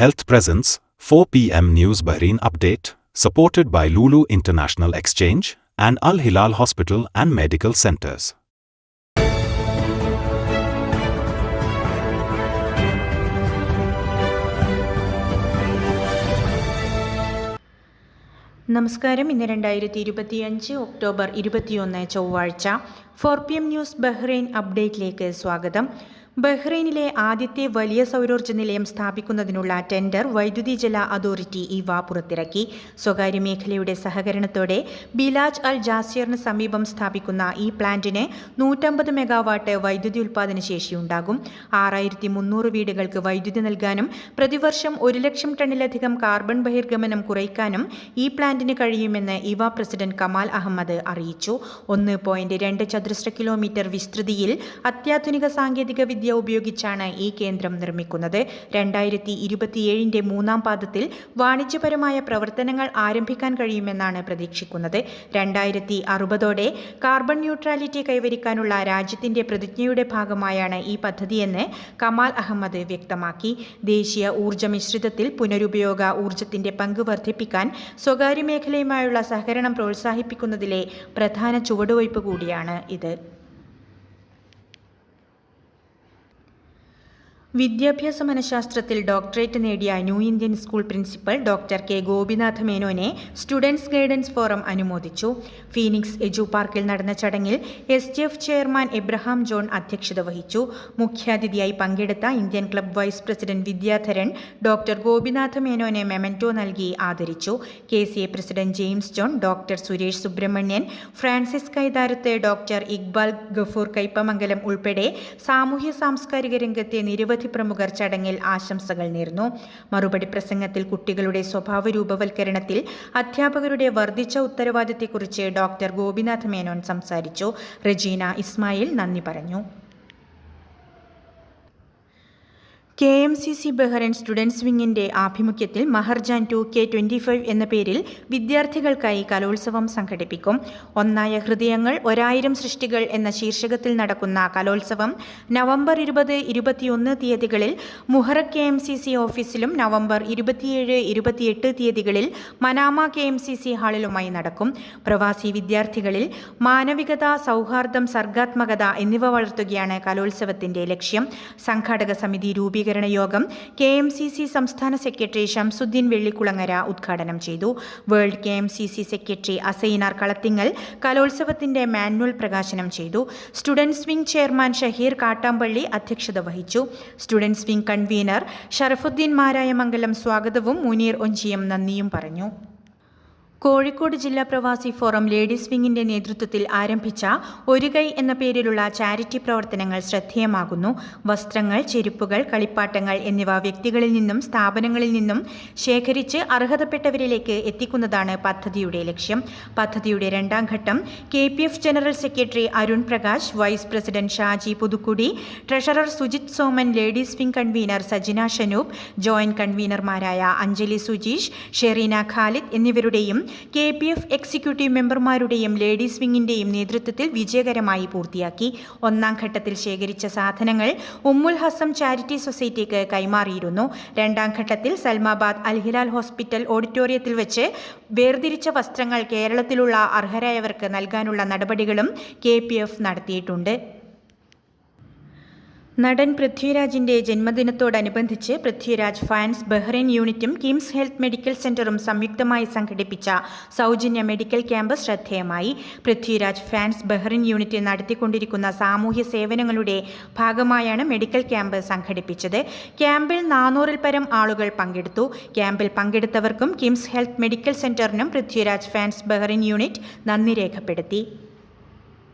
Health Presence 4 p.m. News Bahrain Update, supported by Lulu International Exchange and Al Hilal Hospital and Medical Centers. നമസ്കാരം ഇന്ന് രണ്ടായിരത്തി ഇരുപത്തിയഞ്ച് October ഇരുപത്തിയൊന്ന് ചൊവ്വാഴ്ച four P M news Bahrain അപ്ഡേറ്റിലേക്ക് സ്വാഗതം ബഹ്റൈനിലെ ആദ്യത്തെ വലിയ സൗരോർജ നിലയം സ്ഥാപിക്കുന്നതിനുള്ള ടെൻഡർ വൈദ്യുതി ജല അതോറിറ്റി ഇവ പുറത്തിറക്കി. സ്വകാര്യ മേഖലയുടെ സഹകരണത്തോടെ ബിലാജ് അൽ ജാസിയറിന് സമീപം സ്ഥാപിക്കുന്ന ഈ പ്ലാന്റിന് നൂറ്റമ്പത് മെഗാവാട്ട് വൈദ്യുതി ഉൽപ്പാദന ശേഷിയുണ്ടാകും ആറായിരത്തി മുന്നൂറ് വീടുകൾക്ക് വൈദ്യുതി നൽകാനും പ്രതിവർഷം ഒരു ലക്ഷം ടണ്ണിലധികം കാർബൺ ബഹിർഗമനം കുറയ്ക്കാനും ഈ പ്ലാന്റിന് കഴിയുമെന്ന് ഇവ പ്രസിഡന്റ് കമാൽ അഹമ്മദ് അറിയിച്ചു. ഒന്ന് പോയിന്റ് രണ്ട് ചതുരശ്ര കിലോമീറ്റർ വിസ്തൃതിയിൽ അത്യാധുനിക സാങ്കേതിക വിദ്യ ഉപയോഗിച്ചാണ് ഈ കേന്ദ്രം നിർമ്മിക്കുന്നത്. രണ്ടായിരത്തി ഇരുപത്തിയേഴിന്റെ മൂന്നാം പാദത്തിൽ വാണിജ്യപരമായ പ്രവർത്തനങ്ങൾ ആരംഭിക്കാൻ കഴിയുമെന്നാണ് പ്രതീക്ഷിക്കുന്നത്. രണ്ടായിരത്തി അറുപതോടെ കാർബൺ ന്യൂട്രാലിറ്റി കൈവരിക്കാനുള്ള രാജ്യത്തിന്റെ പ്രതിജ്ഞയുടെ ഭാഗമായാണ് ഈ പദ്ധതിയെന്ന് കമാൽ അഹമ്മദ് വ്യക്തമാക്കി. ദേശീയ ഊർജ മിശ്രിതത്തിൽ പുനരുപയോഗ ഊർജത്തിന്റെ പങ്ക് വർദ്ധിപ്പിക്കാൻ സ്വകാര്യ മേഖലയുമായുള്ള സഹകരണം പ്രോത്സാഹിപ്പിക്കുന്നതിലെ പ്രധാന ചുവടുവയ്പ് കൂടിയാണ് ഇത്. വിദ്യാഭ്യാസ മനഃശാസ്ത്രത്തിൽ ഡോക്ടറേറ്റ് നേടിയ new Indian school principal doctor K Gopinath മേനോനെ students guidance forum അനുമോദിച്ചു. ഫീനിക്സ് എജു പാർക്കിൽ നടന്ന ചടങ്ങിൽ S D F chairman Abraham John അധ്യക്ഷത വഹിച്ചു. മുഖ്യാതിഥിയായി പങ്കെടുത്ത Indian club vice president Vidyadharan doctor Gopinath മേനോനെ memento നൽകി ആദരിച്ചു. K C A president James John doctor Suresh Subramanian Francis Kaitharath doctor Iqbal Gafoor Kaipamangalam ഉൾപ്പെടെ സാമൂഹ്യ സാംസ്കാരിക രംഗത്തെ നിരവധി നിരവധി പ്രമുഖർ ചടങ്ങിൽ ആശംസകൾ നേർന്നു. മറുപടി പ്രസംഗത്തിൽ കുട്ടികളുടെ സ്വഭാവ രൂപവൽക്കരണത്തിൽ അധ്യാപകരുടെ വർദ്ധിച്ച ഉത്തരവാദിത്തെക്കുറിച്ച് ഡോക്ടർ ഗോപിനാഥ് മേനോൻ സംസാരിച്ചു. റജീന ഇസ്മായിൽ നന്ദി പറഞ്ഞു. K M C C Bahrain students വിങ്ങിന്റെ ആഭിമുഖ്യത്തിൽ Mahrajan two K twenty five എന്ന പേരിൽ വിദ്യാർത്ഥികൾക്കായി കലോത്സവം സംഘടിപ്പിക്കും. ഒന്നായ ഹൃദയങ്ങൾ ഒരായിരം സൃഷ്ടികൾ എന്ന ശീർഷകത്തിൽ നടക്കുന്ന കലോത്സവം നവംബർ ഇരുപത് ഇരുപത്തിയൊന്ന് തീയതികളിൽ Muharraq K M C C ഓഫീസിലും നവംബർ ഇരുപത്തിയേഴ് ഇരുപത്തിയെട്ട് തീയതികളിൽ Manama K M C C ഹാളിലുമായി നടക്കും. പ്രവാസി വിദ്യാർത്ഥികളിൽ മാനവികത സൗഹാർദ്ദം സർഗാത്മകത എന്നിവ വളർത്തുകയാണ് കലോത്സവത്തിന്റെ ലക്ഷ്യം. സംഘാടക സമിതി രൂപീകരണം രൂപീകരണ യോഗം കെ എം സി സി സംസ്ഥാന സെക്രട്ടറി ഷംസുദ്ദീൻ വെള്ളിക്കുളങ്ങര ഉദ്ഘാടനം ചെയ്തു. World K M C C secretary Asainar Kalathingal കലോത്സവത്തിന്റെ manual പ്രകാശനം ചെയ്തു. Students wing chairman Shaheer Kattampally അധ്യക്ഷത വഹിച്ചു. Students wing convener Sharafuddin Marayamangalam സ്വാഗതവും മുനീർ ഒഞ്ചിയം നന്ദിയും പറഞ്ഞു. കോഴിക്കോട് ജില്ലാ പ്രവാസി ഫോറം ലേഡീസ് വിങ്ങിന്റെ നേതൃത്വത്തിൽ ആരംഭിച്ച ഒരു കൈ എന്ന പേരിലുള്ള ചാരിറ്റി പ്രവർത്തനങ്ങൾ ശ്രദ്ധേയമാകുന്നു. വസ്ത്രങ്ങൾ ചെരുപ്പുകൾ കളിപ്പാട്ടങ്ങൾ എന്നിവ വ്യക്തികളിൽ നിന്നും സ്ഥാപനങ്ങളിൽ നിന്നും ശേഖരിച്ച് അർഹതപ്പെട്ടവരിലേക്ക് എത്തിക്കുന്നതാണ് പദ്ധതിയുടെ ലക്ഷ്യം. പദ്ധതിയുടെ രണ്ടാം ഘട്ടം K P F general secretary Arun Prakash vice president Shaji Puthukudi treasurer Sujith Soman ladies wing convener Sajina Shanoop joint കൺവീനർമാരായ Anjali Sujeesh Shereena Khalid എന്നിവരുടെയും കെ പി എഫ് എക്സിക്യൂട്ടീവ് മെമ്പർമാരുടെയും ലേഡീസ് വിങ്ങിന്റെയും നേതൃത്വത്തിൽ വിജയകരമായി പൂർത്തിയാക്കി. ഒന്നാം ഘട്ടത്തിൽ ശേഖരിച്ച സാധനങ്ങൾ ഉമ്മുൽ ഹസം ചാരിറ്റി സൊസൈറ്റിക്ക് കൈമാറിയിരുന്നു. രണ്ടാം ഘട്ടത്തിൽ സൽമാബാദ് അൽഹിലാൽ ഹോസ്പിറ്റൽ ഓഡിറ്റോറിയത്തിൽ വെച്ച് വേർതിരിച്ച വസ്ത്രങ്ങൾ കേരളത്തിലുള്ള അർഹരായവർക്ക് നൽകാനുള്ള നടപടികളും കെ നടത്തിയിട്ടുണ്ട്. നടൻ പൃഥ്വിരാജിന്റെ ജന്മദിനത്തോടനുബന്ധിച്ച് പൃഥ്വിരാജ് ഫാൻസ് ബഹ്റൈൻ യൂണിറ്റും കിംസ് ഹെൽത്ത് മെഡിക്കൽ സെന്ററും സംയുക്തമായി സംഘടിപ്പിച്ച സൗജന്യ മെഡിക്കൽ ക്യാമ്പ് ശ്രദ്ധേയമായി. പൃഥ്വിരാജ് ഫാൻസ് ബഹ്റൈൻ യൂണിറ്റ് നടത്തിക്കൊണ്ടിരിക്കുന്ന സാമൂഹ്യ സേവനങ്ങളുടെ ഭാഗമായാണ് മെഡിക്കൽ ക്യാമ്പ് സംഘടിപ്പിച്ചത്. ക്യാമ്പിൽ നാനൂറിൽ പരം ആളുകൾ പങ്കെടുത്തു. ക്യാമ്പിൽ പങ്കെടുത്തവർക്കും കിംസ് ഹെൽത്ത് മെഡിക്കൽ സെന്ററിനും പൃഥ്വിരാജ് ഫാൻസ് ബഹ്റൈൻ യൂണിറ്റ് നന്ദി രേഖപ്പെടുത്തി.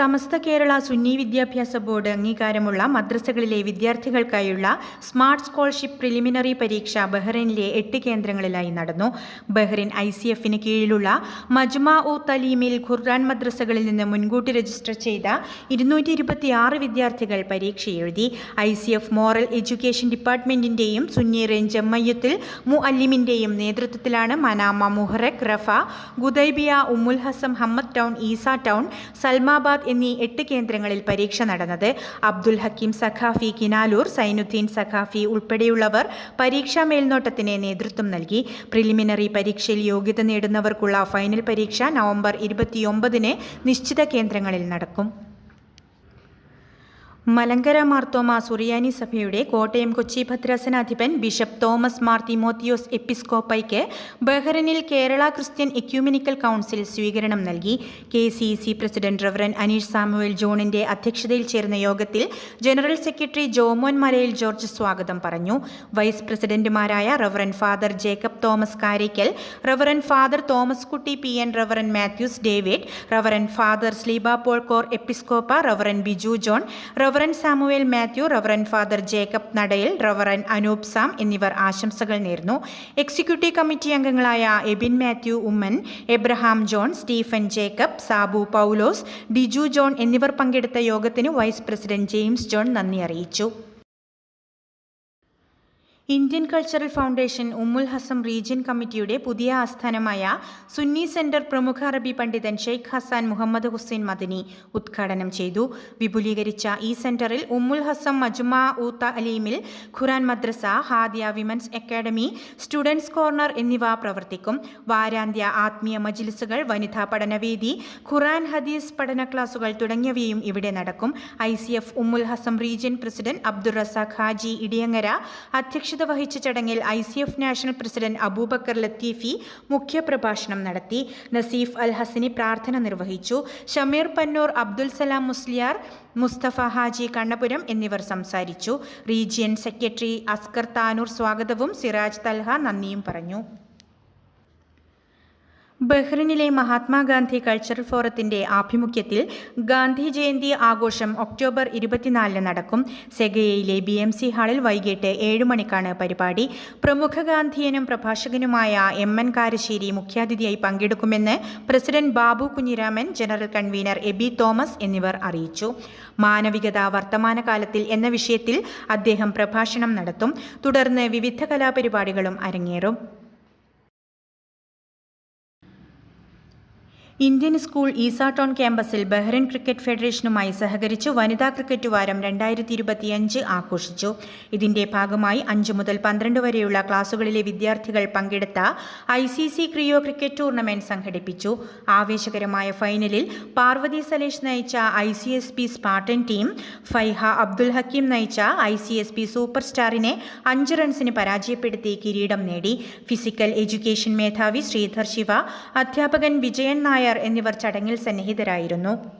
സമസ്ത കേരള സുന്നി വിദ്യാഭ്യാസ ബോർഡ് അംഗീകാരമുള്ള മദ്രസകളിലെ വിദ്യാർത്ഥികൾക്കായുള്ള സ്മാർട്ട് സ്കോളർഷിപ്പ് പ്രിലിമിനറി പരീക്ഷ ബഹ്റൈനിലെ എട്ട് കേന്ദ്രങ്ങളിലായി നടന്നു. ബഹ്റൈൻ ഐ സി എഫിന് കീഴിലുള്ള മജ്മ ഉ തലീമിൽ ഖുർആൻ മദ്രസകളിൽ നിന്ന് മുൻകൂട്ടി രജിസ്റ്റർ ചെയ്ത ഇരുന്നൂറ്റി ഇരുപത്തിയാറ് വിദ്യാർത്ഥികൾ പരീക്ഷ എഴുതി. I C F moral education ഡിപ്പാർട്ട്മെന്റിന്റെയും Sunni range മു മുഅല്ലിമിന്റെയും നേതൃത്വത്തിലാണ് Manama Muharraq Riffa Gudaibiya Umm al Hassam Hamad town Isa town Salmabad എന്നീ എട്ട് കേന്ദ്രങ്ങളിൽ പരീക്ഷ നടന്നത്. അബ്ദുൽ ഹക്കീം സഖാഫി കിനാലൂർ സൈനുദ്ദീൻ സഖാഫി ഉൾപ്പെടെയുള്ളവർ പരീക്ഷാ മേൽനോട്ടത്തിന് നേതൃത്വം നൽകി. പ്രിലിമിനറി പരീക്ഷയിൽ യോഗ്യത നേടുന്നവർക്കുള്ള ഫൈനൽ പരീക്ഷ നവംബർ ഇരുപത്തിയൊമ്പതിന് നിശ്ചിത കേന്ദ്രങ്ങളിൽ നടക്കും. മലങ്കര മാർത്തോമ സുറിയാനി സഭയുടെ കോട്ടയം കൊച്ചി ഭദ്രാസനാധിപൻ ബിഷപ്പ് തോമസ് മാർ തിമോത്തിയോസ് എപ്പിസ്കോപ്പയ്ക്ക് ബഹ്റിനിൽ കേരള ക്രിസ്ത്യൻ എക്യൂമിനിക്കൽ കൗൺസിൽ സ്വീകരണം നൽകി. K C C president reverend Aneesh Samuel ജോണിന്റെ അധ്യക്ഷതയിൽ ചേർന്ന യോഗത്തിൽ ജനറൽ സെക്രട്ടറി ജോമോൻ മലയിൽ ജോർജ് സ്വാഗതം പറഞ്ഞു. വൈസ് പ്രസിഡന്റുമാരായ reverend father Jacob Thomas Karikkal reverend father Thomas Kutty P N reverend Mathews David reverend father Sleeba Paul corepiscopa reverend Biju John reverend Samuel Mathew reverend father Jacob Nadayil reverend Anoop Sam എന്നിവർ ആശംസകൾ നേർന്നു executive committee അംഗങ്ങളായ Ebin Mathew Oommen Abraham John Stephen Jacob Sabu Paulose Diju John എന്നിവർ പങ്കെടുത്ത യോഗത്തിന് vice president James John നന്ദി അറിയിച്ചു. Indian cultural foundation Umm al Hassam region കമ്മിറ്റിയുടെ പുതിയ ആസ്ഥാനമായ സുന്നി സെന്റർ പ്രമുഖ അറബി പണ്ഡിതൻ ഷെയ്ഖ് ഹസാൻ മുഹമ്മദ് ഹുസൈൻ മദനി ഉദ്ഘാടനം ചെയ്തു. വിപുലീകരിച്ച ഈ സെന്ററിൽ ഉമ്മുൽ ഹസം മജുമ ഉ തലീമിൽ ഖുറാൻ മദ്രസ Hadiya women's academy students corner എന്നിവ പ്രവർത്തിക്കും. വാരാന്ത്യ ആത്മീയ മജിലിസുകൾ വനിതാ പഠനവേദി ഖുറാൻ ഹദീസ് പഠന ക്ലാസുകൾ തുടങ്ങിയവയും ഇവിടെ നടക്കും. I C F Umm al Hassam region president Abdul Razak Haji Idiyangara അധ്യക്ഷത വഹിച്ച ചടങ്ങിൽ I C F national president Abubakar Latheefi മുഖ്യപ്രഭാഷണം നടത്തി. നസീഫ് അൽ ഹസനി പ്രാർത്ഥന നിർവഹിച്ചു. ഷമീർ പന്നൂർ അബ്ദുൽ സലാം മുസ്ലിയാർ മുസ്തഫ ഹാജി കണ്ണപുരം എന്നിവർ സംസാരിച്ചു. റീജിയൻ സെക്രട്ടറി അസ്കർ താനൂർ സ്വാഗതവും സിറാജ് തൽഹ നന്ദിയും പറഞ്ഞു. ബഹ്റിനിലെ മഹാത്മാഗാന്ധി കൾച്ചറൽ ഫോറത്തിന്റെ ആഭിമുഖ്യത്തിൽ ഗാന്ധി ജയന്തി ആഘോഷം ഒക്ടോബർ ഇരുപത്തിനാലിന് നടക്കും. സെഗയയിലെ ബി എം സി ഹാളിൽ വൈകിട്ട് ഏഴ് മണിക്കാണ് പരിപാടി. പ്രമുഖ ഗാന്ധിയനും പ്രഭാഷകനുമായ എം എൻ കാരശ്ശേരി മുഖ്യാതിഥിയായി പങ്കെടുക്കുമെന്ന് president Babu Kunhiraman general convener Eby Thomas എന്നിവർ അറിയിച്ചു. മാനവികത വർത്തമാനകാലത്തിൽ എന്ന വിഷയത്തിൽ അദ്ദേഹം പ്രഭാഷണം നടത്തും. തുടർന്ന് വിവിധ കലാപരിപാടികളും അരങ്ങേറും. ഇന്ത്യൻ സ്കൂൾ ഈസാട്ടോൺ ക്യാമ്പസിൽ ബഹ്റിൻ ക്രിക്കറ്റ് ഫെഡറേഷനുമായി സഹകരിച്ച് വനിതാ ക്രിക്കറ്റ് വാരം രണ്ടായിരത്തി ഇരുപത്തിയഞ്ച് ആഘോഷിച്ചു. ഇതിന്റെ ഭാഗമായി അഞ്ച് മുതൽ പന്ത്രണ്ട് വരെയുള്ള ക്ലാസുകളിലെ വിദ്യാർത്ഥികൾ പങ്കെടുത്ത ഐ സി സി ക്രിയോ ക്രിക്കറ്റ് ടൂർണമെന്റ് സംഘടിപ്പിച്ചു. ആവേശകരമായ ഫൈനലിൽ പാർവതി സലേഷ് നയിച്ച I C S P Spartan team Faiha Abdul Hakeem നയിച്ച I C S P super സ്റ്റാറിനെ അഞ്ച് റൺസിന് പരാജയപ്പെടുത്തി കിരീടം നേടി. ഫിസിക്കൽ എഡ്യൂക്കേഷൻ മേധാവി ശ്രീധർ ശിവ അധ്യാപകൻ വിജയൻ എന്നിവർ ചടങ്ങിൽ സന്നിഹിതരായിരുന്നു